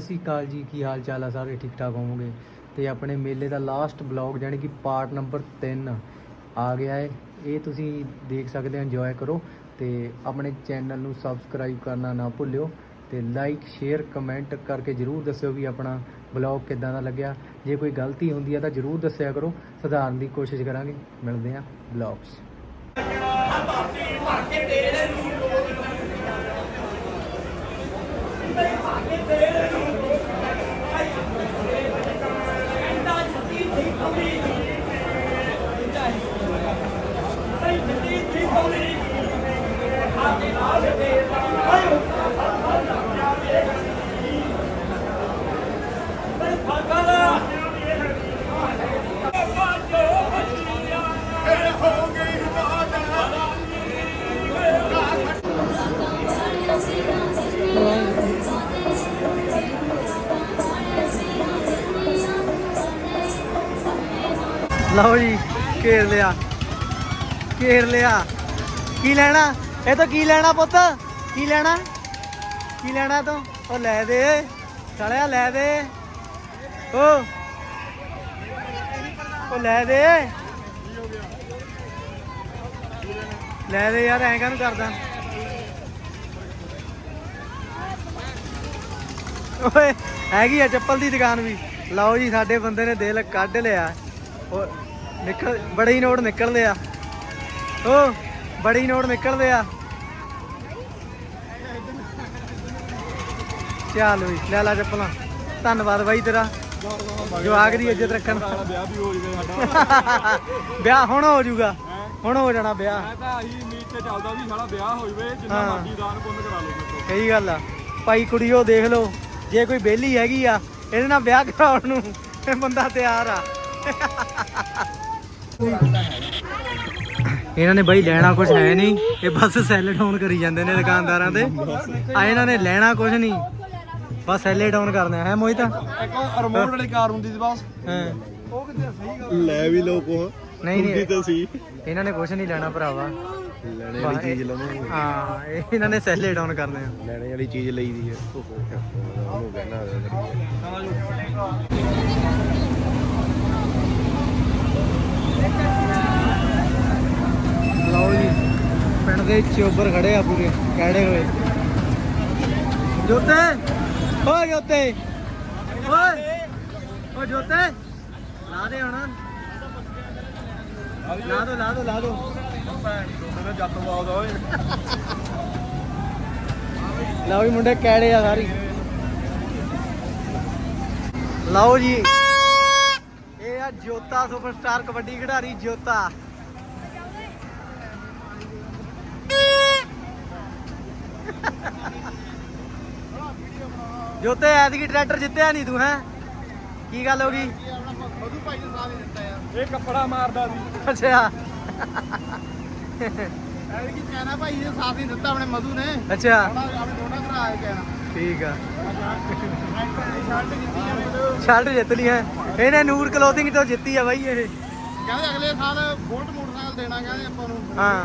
ਸਤਿ ਸ਼੍ਰੀ ਅਕਾਲ ਜੀ, ਕੀ ਹਾਲ ਚਾਲ ਆ? ਸਾਰੇ ਠੀਕ ਠਾਕ ਹੋਵੋਗੇ? ਤੇ ਆਪਣੇ ਮੇਲੇ ਦਾ ਲਾਸਟ ਬਲੌਗ ਜਾਨੀ ਕਿ ਪਾਰਟ ਨੰਬਰ 3 ਆ ਗਿਆ ਹੈ ਇਹ ਤੁਸੀਂ ਦੇਖ ਸਕਦੇ ਹੋ ਇੰਜੋਏ ਕਰੋ। ਤੇ ਆਪਣੇ ਚੈਨਲ ਨੂੰ ਸਬਸਕ੍ਰਾਈਬ ਕਰਨਾ ਨਾ ਭੁੱਲਿਓ ਤੇ ਲਾਈਕ ਸ਼ੇਅਰ ਕਮੈਂਟ ਕਰਕੇ ਜਰੂਰ ਦੱਸਿਓ ਵੀ ਆਪਣਾ ਬਲੌਗ ਕਿੱਦਾਂ ਦਾ ਲੱਗਿਆ। ਜੇ ਕੋਈ ਗਲਤੀ ਹੁੰਦੀ ਹੈ ਤਾਂ ਜਰੂਰ ਦੱਸਿਆ ਕਰੋ। ਸੁਧਾਰਨ ਦੀ ਕੋਸ਼ਿਸ਼ ਕਰਾਂਗੇ। ਮਿਲਦੇ ਆ ਬਲੌਗਸ ਲਓ ਜੀ, ਘੇਰ ਲਿਆ। ਘੇਰ ਲਿਆ। ਕੀ ਲੈਣਾ? ਇਹ ਤੋਂ ਕੀ ਲੈਣਾ ਪੁੱਤ? ਕੀ ਲੈਣਾ? ਕੀ ਲੈਣਾ ਤੂੰ? ਉਹ ਲੈ ਦੇ। ਸਾਲਿਆ, ਲੈ ਦੇ। ਓ। ਉਹ ਲੈ ਦੇ। ਲੈ ਦੇ ਯਾਰ, ਐਂ ਕਾਹਨੂੰ ਕਰਦਾ? ਓਏ, ਹੈਗੀ ਆ ਚੱਪਲ ਦੀ ਦੁਕਾਨ ਵੀ। ਲਓ ਜੀ, ਸਾਡੇ ਬੰਦੇ ਨੇ ਦਿਲ ਕੱਢ ਲਿਆ। ਨਿਕਲ ਬੜੇ ਹੀ ਨੋਟ ਨਿਕਲਦੇ ਆ। ਓ ਬੜੇ ਹੀ ਨੋਟ ਨਿਕਲਦੇ ਆ। ਚੱਲ ਵੀ ਲੈ ਲਾ ਚੱਪਲਾਂ। ਧੰਨਵਾਦ ਬਾਈ ਤੇਰਾ। ਜਵਾਕ ਦੀ ਇੱਜ਼ਤ ਰੱਖਣ। ਵਿਆਹ ਵੀ ਹੋ ਸਾਡਾ ਵਿਆਹ ਹੁਣ ਹੋ ਜਾਊਗਾ। ਹੁਣ ਹੋ ਜਾਣਾ ਵਿਆਹ। ਮੈਂ ਤਾਂ ਆਹੀ ਉਮੀਦ ਤੇ ਚੱਲਦਾ ਵੀ ਸਾਡਾ ਵਿਆਹ ਹੋ ਜਵੇ ਜਿੰਨਾ ਹਾਂ। ਮਰਜ਼ੀ ਦਾਨ ਪੁੰਨ ਕਰਾ ਲਓ ਮੇਰੇ ਸਹੀ ਗੱਲ ਆ। ਭਾਈ ਕੁੜੀਓ ਦੇਖ ਲਓ ਜੇ ਕੋਈ ਬੇਲੀ ਹੈਗੀ ਆ ਇਹਦੇ ਨਾਲ ਵਿਆਹ ਕਰਾਉਣ ਨੂੰ ਇਹ ਬੰਦਾ ਤਿਆਰ ਆ। ਇਹਨਾਂ ਨੇ ਬਾਈ ਲੈਣਾ ਕੁਝ ਹੈ ਨਹੀਂ। ਇਹ ਬਸ ਸੈਲ ਡਾਊਨ ਕਰੀ ਜਾਂਦੇ ਨੇ ਦੁਕਾਨਦਾਰਾਂ ਦੇ ਆ ਇਹਨਾਂ ਨੇ ਲੈਣਾ ਕੁਝ ਨਹੀਂ। ਬਸ ਸੈਲ ਡਾਊਨ ਕਰਨਾ ਹੈ ਮੋਹਿਤ। ਇੱਕ ਰਿਮੋਟ ਵਾਲੀ ਕਾਰ ਹੁੰਦੀ ਸੀ ਬਸ। ਹਾਂ। ਉਹ ਕਿਤੇ ਸਹੀ ਗੱਲ ਲੈ ਵੀ ਲੋ ਕੋ ਨਹੀਂ ਨਹੀਂ। ਤਾਂ ਸੀ। ਇਹਨਾਂ ਨੇ ਕੁਝ ਨਹੀਂ ਲੈਣਾ ਭਰਾਵਾ। ਲੈਣੇ ਵਾਲੀ ਚੀਜ਼ ਲਵਾਂਗੇ। ਹਾਂ ਇਹ ਇਹਨਾਂ ਨੇ ਸੈਲ ਡਾਊਨ ਕਰਨੇ ਆ। ਲੈਣੇ ਵਾਲੀ ਚੀਜ਼ ਲਈ ਦੀ ਹੈ। ਉਹਨੂੰ ਕਹਿਣਾ ਲਓ ਜੀ। ਪਿੰਡ ਦੇ ਚੋਬਰ ਖੜੇ ਆ ਪੂਰੇ ਕਿਹੜੇ ਹੋਏ। ਜੋਤੇ, ਓ ਜੋਤੇ, ਓਏ, ਓ ਜੋਤੇ, ਲਾ ਦੇ ਹੁਣ। ਲਾ ਦੋ ਲਾ ਦੋ ਲਾ ਦੋ। ਮੇਰੇ ਜੱਟ ਬਾਦ ਓਏ ਲਓ ਜੀ ਮੁੰਡੇ ਕਿਹੜੇ ਆ ਸਾਰੀ। ਲਓ ਜੀ। ਇਹ ਆ ਜੋਤਾ ਸੁਪਰਸਟਾਰ ਕਬੱਡੀ ਖਿਡਾਰੀ ਜੋਤਾ। ਜੋਤੇ ਐਤਕੀ ਟਰੈਕਟਰ ਜਿੱਤਿਆ ਨਹੀਂ ਤੂੰ ਹੈ? ਕੀ ਗੱਲ ਹੋ ਗਈ? ਮਧੂ ਭਾਈ ਨੇ ਸਾਥ ਹੀ ਦਿੱਤਾ ਯਾਰ ਇਹ ਕੱਪੜਾ ਮਾਰਦਾ ਸੀ। ਅੱਛਾ। ਐਵੇਂ ਕਿ ਕਹਿਣਾ ਭਾਈ ਨੇ ਸਾਥ ਹੀ ਦਿੱਤਾ ਆਪਣੇ ਮਧੂ ਨੇ। ਅੱਛਾ। ਆਪਣੇ ਦੋਨਾਂ ਭਰਾ ਆਏ ਕਹਿਣਾ। ਠੀਕ ਆ। ਸ਼ਰਟ ਕੀਤੀ ਆ ਮੈਨੂੰ ਸ਼ਰਟ ਜਿੱਤ ਲਈ ਹੈ? ਇਹਨੇ ਨੂਰ ਕਲੋਥਿੰਗ ਤੋਂ ਜਿੱਤੀ ਆ ਬਾਈ ਇਹ। ਕਹਿੰਦੇ ਅਗਲੇ ਸਾਲ ਬੋਲਟ ਮੋਟਰਸਾਈਕਲ ਦੇਣਾ ਕਹਿੰਦੇ ਆਪਾਂ ਨੂੰ। ਹਾਂ।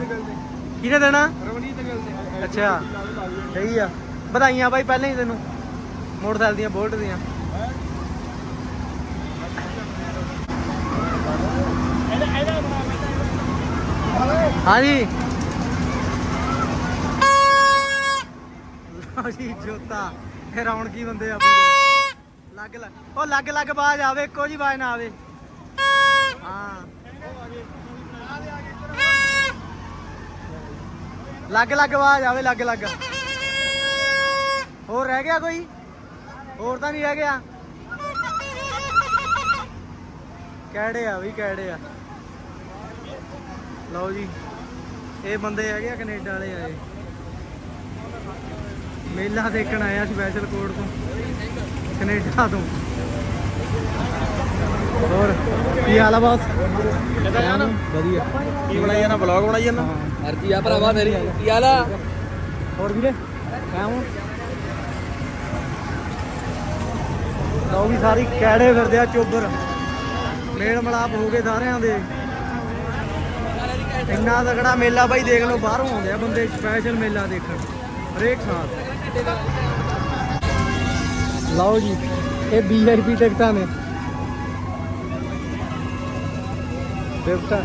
ਕਿਹਨੇ ਦੇਣਾ? ਰਵਨੀਤ ਗਿੱਲ ਨੇ ਅੱਛਾ। ਸਹੀ ਆ। ਵਧਾਈਆਂ ਬਾਈ ਪਹਿਲਾਂ ਹੀ ਤੈਨੂੰ। ਮੋਟਰਸਾਈਕਲ ਦੀਆਂ ਬੋਲਟ ਦੀਆਂ। ਹਾਂਜੀ। ਲਓ ਜੀ, ਜੋਤਾ। ਇਹ ਰੌਣਕੀ ਬੰਦੇ ਆ ਪੂਰੇ ਲੱਗ ਲੱਗ ਉਹ ਲੱਗ ਲੱਗ ਬਾਜ ਆਵੇ, ਇੱਕੋ ਜੀ ਬਾਜ ਨਾ ਆਵੇ। ਹਾਂ। ਲੱਗ ਲੱਗ ਆਵਾਜ਼ ਆਵੇ, ਲੱਗ ਲੱਗ। ਹੋਰ ਰਹਿ ਗਿਆ ਕੋਈ? ਹੋਰ ਤਾਂ ਨਹੀਂ ਰਹਿ ਗਿਆ। ਕਿਹੜੇ ਆ ਵੀ ਕਿਹੜੇ ਆ। ਲਓ ਜੀ ਇਹ ਬੰਦੇ ਹੈਗੇ ਆ ਕੈਨੇਡਾ ਵਾਲੇ ਆਏ ਮੇਲਾ ਦੇਖਣ ਆਇਆ ਸਪੈਸ਼ਲ ਕੋਡ ਤੋਂ ਕੈਨੇਡਾ ਤੋਂ। ਹੋਰ ਕੀ ਹਾਲ ਆ ਬਾਸ? ਕਿੱਦਾਂ ਜਾਨ ਵਧੀਆ। ਕੀ ਬਣਾਈ ਜਾਣਾ ਵਲੌਗ ਬਣਾਈ ਜਾਣਾ ਅਰਜੀ ਆ ਭਰਾਵਾ ਮੇਰੀ ਕੀ ਹਾਲ ਆ? ਹੋਰ ਵੀਰੇ ਕਾਹਮੋ ਲਓ ਵੀ ਸਾਰੀ ਕੈੜੇ ਫਿਰਦੇ ਆ ਚੋਬਰ। ਮੇਲ ਮਲਾਪ ਹੋ ਗਏ ਸਾਰਿਆਂ ਦੇ। ਇੰਨਾ ਤਗੜਾ ਮੇਲਾ ਬਾਈ ਦੇਖ ਲਓ, ਬਾਹਰੋਂ ਆਉਂਦੇ ਆ ਬੰਦੇ ਸਪੈਸ਼ਲ ਮੇਲਾ ਦੇਖਣ। ਹਰੇਕ ਸਾਲ। ਲਓ ਜੀ, ਇਹ ਵੀਆਈਪੀ ਟਿਕਟਾਂ ਨੇ। ਟਿਕਟਾਂ।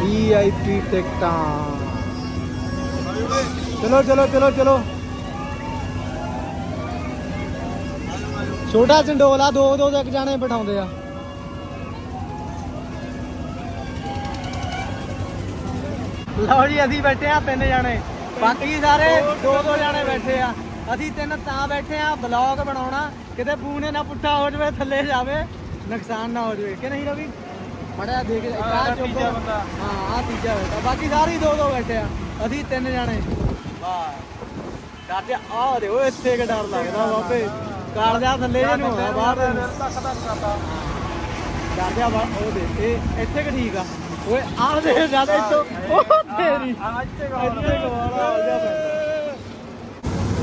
ਵੀਆਈਪੀ ਟਿਕਟਾਂ। ਚਲੋ ਚਲੋ ਚਲੋ ਚਲੋ। ਛੋਟਾ ਚੰਡੋਲਾ ਦੋ ਦੋ ਤੱਕ ਜਾਣੇ ਬਿਠਾਉਂਦੇ ਆ। ਲਓ ਜੀ ਅਸੀਂ ਬੈਠੇ ਆ ਤਿੰਨ ਜਾਣੇ। ਬਾਕੀ ਸਾਰੇ ਦੋ ਦੋ ਜਾਣੇ ਬੈਠੇ ਆ। ਅਸੀਂ ਤਿੰਨ ਤਾਂ ਬੈਠੇ ਆ ਬਲੌਗ ਬਣਾਉਣਾ। ਕਿਤੇ ਫੋਨ ਨਾ ਪੁੱਠਾ ਹੋ ਜਾਵੇ ਥੱਲੇ ਜਾਵੇ ਨੁਕਸਾਨ ਨਾ ਹੋ ਜਾਵੇ। ਕਿ ਨਹੀਂ ਰਵੀ? ਮੜਿਆ ਦੇਖ ਆਹ ਚੁੱਪ ਤੀਜਾ ਬੰਦਾ। ਹਾਂ ਆ ਤੀਜਾ ਬੈਠਾ। ਬਾਕੀ ਸਾਰੇ ਦੋ ਦੋ ਬੈਠੇ ਆ। ਅਸੀਂ ਤਿੰਨ ਜਾਣੇ। ਵਾਹ। ਡਰਦੇ ਆ। ਦੇ ਓਏ ਇੱਥੇ ਕਿ ਡਰ ਲੱਗਦਾ ਬਾਬੇ ਕਾਲਜਾ ਥੱਲੇ ਜੇ ਨੂੰ ਹੋਇਆ ਬਾਹਰ ਨੂੰ। ਡਰਦੇ ਆ ਬਾ- ਉਹ ਦੇ ਇਹ ਇੱਥੇ ਕਿ ਠੀਕ ਆ। ਓਏ ਆ ਦੇ ਜਦ ਇੱਥੋਂ। ਉਹ ਤੇਰੀ। ਇੱਥੇ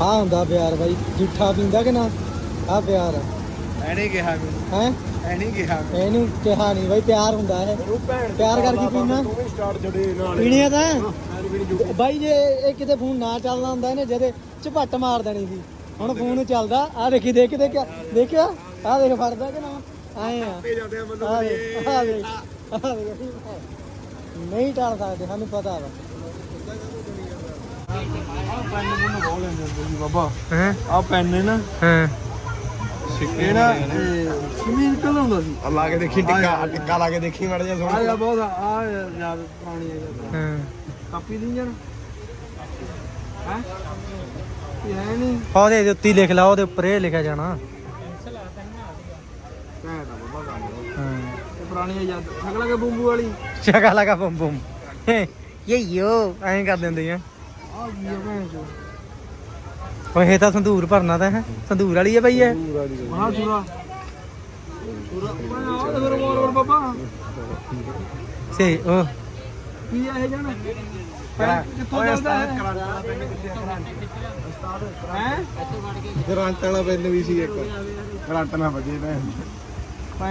ਆ ਹੁੰਦਾ ਪਿਆਰ ਬਾਈ ਜੁੱਠਾ ਪੀਂਦਾ ਕਿ ਨਾ? ਆ ਪਿਆਰ। ਐਨੇ ਕਿਹਾ ਮੈਨੂੰ ਹੈ? ਐਨੇ ਕਿਹਾ ਇਹਨੂੰ ਕਿਹਾ ਨਹੀਂ ਬਾਈ ਪਿਆਰ ਹੁੰਦਾ ਹੈ ਪਿਆਰ ਕਰਕੇ ਪੀਣਾ। ਤੂੰ ਵੀ ਸਟਾਰਟ ਜੜੇ ਨਾਲ। ਪੀਣੀ ਆ ਤਾਂ? ਬਾਈ ਜੇ ਇਹ ਕਿਤੇ ਫੋਨ ਨਾ ਚੱਲਦਾ ਹੁੰਦਾ ਇਹਨੇ ਜਦੇ ਝਪੱਟ ਮਾਰ ਦੇਣੀ ਸੀ। ਹੁਣ ਫੋਨ ਚੱਲਦਾ ਆ ਦੇਖੀ ਦੇਖ ਦੇਖਿਆ ਦੇਖਿਆ? ਆ ਦੇਖ ਫੜਦਾ ਕਿ ਨਾ? ਆਏ ਆ। ਤੇ ਜਾਂਦੇ ਆ ਦੇਖ ਆ ਦੇਖ। ਨਹੀਂ ਟਾਲ ਸਕਦੇ ਸਾਨੂੰ ਪਤਾ ਵਾ। ਪੈਨ ਮੈਨੂੰ ਬਹੁਤ ਲੈਂਦੇ ਹੁੰਦੇ ਸੀ ਬਾਬਾ। ਹੈ? ਆ ਪੈਨ ਨੇ ਨਾ ਹਾਂ? ਇਹ ਨਾ ਸਮੀਰ ਕਦੋਂ ਹੁੰਦਾ ਸੀ? ਆ ਲਾ ਕੇ ਦੇਖੀ ਟਿੱਕਾ ਟਿੱਕਾ ਲਾ ਕੇ ਦੇਖੀ ਮੜ ਜਾ ਆ ਸੋਹਣਾ ਜਾ ਬਹੁਤ ਆ ਯਾਦ ਪੁਰਾਣੀ ਹੈ ਹਾਂ। ਕਾਪੀ ਦੀ ਯਾਰ ਹੈ? ਹੈ ਨਹੀਂ ਉਹਦੇ ਦੇ ਉੱਤੇ ਹੀ ਲਿਖ ਲਾ, ਉਹਦੇ ਉੱਪਰ ਇਹ ਲਿਖਿਆ ਜਾਣਾ। ਕਹਿ ਦਾ ਬਾਬਾ ਕੰਮ ਹਾਂ। ਇਹ ਪੁਰਾਣੀ ਯਾਦ ਸ਼ਕਲਾ ਕੇ ਬੂੰਬੂ ਵਾਲੀ ਚਗਾ ਲਗਾ ਬਮ ਬਮ। ਇਹ ਯੋ ਐਂ ਕਰ ਦਿੰਦੇ ਆ ਆ ਕੀ ਹੈ ਭੈਣ ਚੋ ਓਏ, ਇਹ ਤਾਂ ਸੰਧੂਰ ਭਰਨਾ ਤਾਂ ਹੈ। ਸੰਧੂਰ ਵਾਲੀ ਹੈ ਬਈ ਇਹ। ਮਹਾ ਸੁਰਾ ਸੁਰਾ ਆ ਤੇ ਬਾਬਾ ਸੇ ਉਹ ਕੀ ਹੈ ਇਹ ਜਾਣ ਕਿੱਥੋਂ ਚੱਲਦਾ ਹੈ? ਹੈ? ਗਰੰਟ ਵਾਲਾ ਪੈਨ ਵੀ ਸੀ ਇੱਕ। ਗਰੰਟ ਨਾ ਵੱਜੇ ਭੈਣ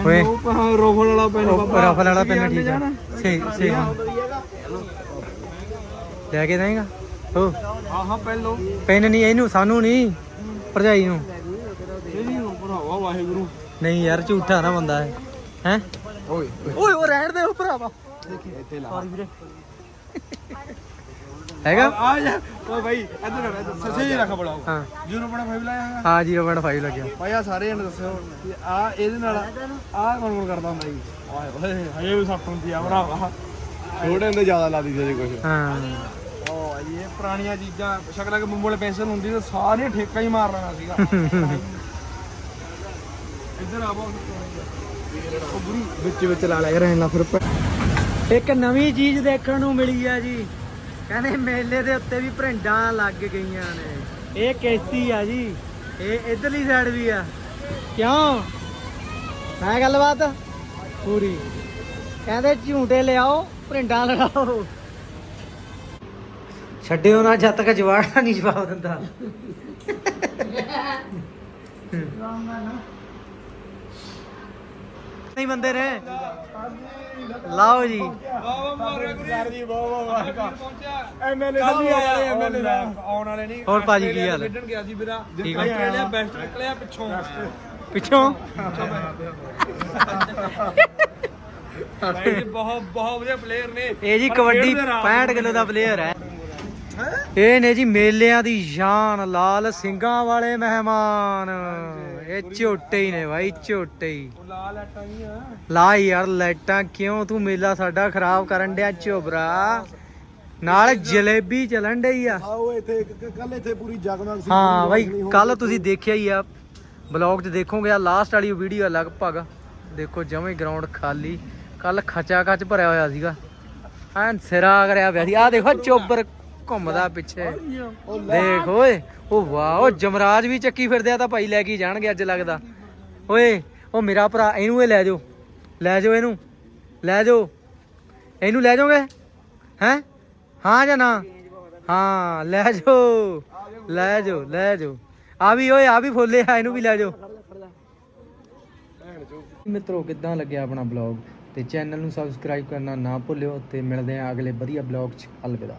ਓਏ। ਪੈਨ ਉਹ ਰੋਫਲ ਵਾਲਾ ਪੈਨ ਉਹ ਬਾਬਾ ਰਫਲ ਵਾਲਾ ਕੀ ਪੈਨ ਆਂਦੇ ਠੀਕ ਆ। ਜਾਣ? ਸੇ ਸੇ ਲੈ ਕੇ ਦੇਂਗਾ ਉਹ ਹਾਂ ਹਾਂ ਪੈਨ ਲੋ ਪੈਨ ਨਹੀਂ ਇਹਨੂੰ ਸਾਨੂੰ ਨਹੀਂ ਭਰਜਾਈ ਨੂੰ। ਇਹਦੀ ਨੂੰ ਭਰਾਵਾ ਵਾਹਿਗੁਰੂ। ਨਹੀਂ ਯਾਰ ਝੂਠਾ ਨਾ ਬੰਦਾ ਹੈ। ਹੈ? ਓਏ ਓਏ। ਉਹ ਰਹਿਣ ਦੇ ਉਹ ਭਰਾਵਾ। ਇੱਥੇ ਲਾ। ਵੀਰੇ। ਹੈਗਾ? ਆ ਜਾ। ਓ ਭਾਈ ਇੱਧਰ ਕਰ ਸਸੇ ਰੱਖ ਬੜਾਓ ਹਾਂ। ਜੀਰੋ ਬਣਾ ਫਾਈਵ ਲਾਇਆ ਹੈਗਾ। ਹਾਂ 0.5 ਲੱਗਿਆ। ਭਾਈ ਆ ਸਾਰੇ ਜਣੇ ਦੱਸਿਓ। ਆ ਇਹਦੇ ਨਾਲ ਆ ਕੌਣ ਕੌਣ ਕਰਦਾ ਹੁੰਦਾ ਜੀ। ਓਏ ਓਏ ਹਜੇ ਵੀ ਸੱਟ ਹੁੰਦੀ ਆ ਭਰਾਵਾ। ਛੋਟੇ ਹੁੰਦੇ ਜ਼ਿਆਦਾ ਲਾ ਦਿੱਤੇ ਸੀ ਕੁਝ ਹਾਂ। ਓ ਇਹ ਪੁਰਾਣੀਆਂ ਚੀਜ਼ਾਂ ਸ਼ਕਲਾਂ ਕੇ ਬੰਬੂ ਵਾਲੇ ਪੈਨਸਲ ਹੁੰਦੀ ਤਾਂ ਸਾਰੇ ਠੇਕਾ ਹੀ ਮਾਰ ਲੈਣਾ ਸੀਗਾ। ਇੱਧਰ ਆ ਬਹੁਤ ਉਹ ਬੁਰੀ। ਵਿੱਚ ਵਿੱਚ ਲਾ ਲਿਆ ਰਹਿਣਾ ਫਿਰ ਇੱਕ ਨਵੀਂ ਚੀਜ਼ ਦੇਖਣ ਨੂੰ ਮਿਲੀ ਆ ਜੀ। ਕਹਿੰਦੇ ਮੇਲੇ ਦੇ ਉੱਤੇ ਵੀ ਭਰਿੰਡਾਂ ਲੱਗ ਗਈਆਂ ਨੇ। ਇਹ ਕਿਸ਼ਤੀ ਆ ਜੀ। ਇਹ ਇਧਰਲੀ ਸਾਈਡ ਵੀ ਆ। ਕਿਉਂ? ਮੈਂ ਗੱਲਬਾਤ ਪੂਰੀ। ਕਹਿੰਦੇ ਝੂਟੇ ਲਿਆਓ ਭਰਿੰਡਾਂ ਲੜਾਓ। ਛੱਡਿਓ ਨਾ ਜਦ ਤੱਕ ਜਵਾੜਾ ਨਹੀਂ ਜਵਾਬ ਦਿੰਦਾ। ਨਹੀਂ ਬੰਦੇ ਨੇ। ਲਾਓ ਜੀ। ਵਾਹ ਵਾਹ ਸਰ ਜੀ ਬਹੁਤ ਬਹੁਤ ਪਹੁੰਚਿਆ ਐਮਐਲਏ ਸਾਹਿਬ ਵੀ ਆ ਰਹੇ ਐਮਐਲਏ ਸਾਹਿਬ ਆਉਣ ਵਾਲੇ ਨਹੀਂ। ਹੋਰ ਭਾਜੀ ਕੀ ਹਾਲ ਹੈ? ਖੇਡਣ ਗਿਆ ਸੀ ਵੀਰਾ। ਠੀਕ ਆ। ਆਸਟ੍ਰੇਲੀਆ ਬੈਸਟ ਨਿਕਲਿਆ ਪਿੱਛੋਂ। ਪਿੱਛੋਂ? ਭਾਈ ਜੀ ਬਹੁਤ ਬਹੁਤ ਵਧੀਆ ਪਲੇਅਰ ਨੇ। ਇਹ ਜੀ ਪਰ ਕਬੱਡੀ ਰਾਤ 65 ਕਿਲੋ ਦਾ ਪਲੇਅਰ ਹੈ। ਇਹ ਨੇ ਜੀ ਮੇਲਿਆਂ ਦੀ ਸ਼ਾਨ ਲਾਲ ਸਿੰਘਾਂ ਵਾਲੇ ਮਹਿਮਾਨ। ਇਹ ਝੋਟੇ ਹੀ ਨੇ ਭਾਈ ਝੋਟੇ ਹੀ। ਆ। ਲਾ ਯਾਰ ਲਾਈਟਾਂ ਕਿਉਂ ਤੂੰ ਮੇਲਾ ਸਾਡਾ ਖਰਾਬ ਕਰਨ ਡਿਆ ਝੋਬਰਾ? ਨਾਲ ਜਲੇਬੀ ਚੱਲਣ ਡਈ ਆ। ਆਓ ਇੱਥੇ ਕੱਲ ਇੱਥੇ ਪੂਰੀ ਜਗਮਗ ਸੀ ਹਾਂ ਬਾਈ ਕੱਲ ਤੁਸੀਂ ਦੇਖਿਆ ਹੀ ਆ ਬਲੌਗ 'ਚ ਦੇਖੋਗੇ ਆ ਲਾਸਟ ਵਾਲੀ ਵੀਡੀਓ ਲਗਭਗ। ਦੇਖੋ ਜਮੇ ਗਰਾਊਂਡ ਖਾਲੀ ਕੱਲ ਖਚਾ ਖਚ ਭਰਿਆ ਹੋਇਆ ਸੀਗਾ। ਐਨ ਸਿਰਾ ਕਰਿਆ ਪਿਆ ਸੀ। ਆ ਦੇਖੋ ਚੋਬਰ ਘੁੰਮਦਾ ਪਿੱਛੇ। ਦੇਖ ਓਏ ਉਹ ਵਾਹ ਉਹ ਜਮਰਾਜ ਵੀ ਚੱਕੀ ਫਿਰਦੇ ਆ ਤਾਂ ਭਾਈ ਲੈ ਕੇ ਜਾਣਗੇ ਅੱਜ ਲੱਗਦਾ। ਓਏ ਉਹ ਮੇਰਾ ਭਰਾ ਇਹਨੂੰ ਇਹ ਲੈ ਜਾਓ। ਲੈ ਜਾਓ ਇਹਨੂੰ। ਲੈ ਜਾਓ। ਇਹਨੂੰ ਲੈ ਜਾਓਗੇ? ਹੈ? ਹਾਂ ਜਾਂ ਨਾ? ਹਾਂ ਲੈ ਜਾਓ। ਲੈ ਜਾਓ ਲੈ ਜਾਓ। ਆ ਵੀ ਓਏ ਆ ਵੀ ਫੁੱਲੇ ਆ ਇਹਨੂੰ ਵੀ ਲੈ ਜਾਓ। ਮਿੱਤਰੋ ਕਿੱਦਾਂ ਲੱਗਿਆ ਆਪਣਾ ਬਲੌਗ ਤੇ ਚੈਨਲ ਨੂੰ ਸਬਸਕ੍ਰਾਈਬ ਕਰਨਾ ਨਾ ਭੁੱਲਿਓ ਤੇ ਮਿਲਦੇ ਆ ਅਗਲੇ ਵਧੀਆ ਬਲੌਗ 'ਚ। ਅਲਵਿਦਾ।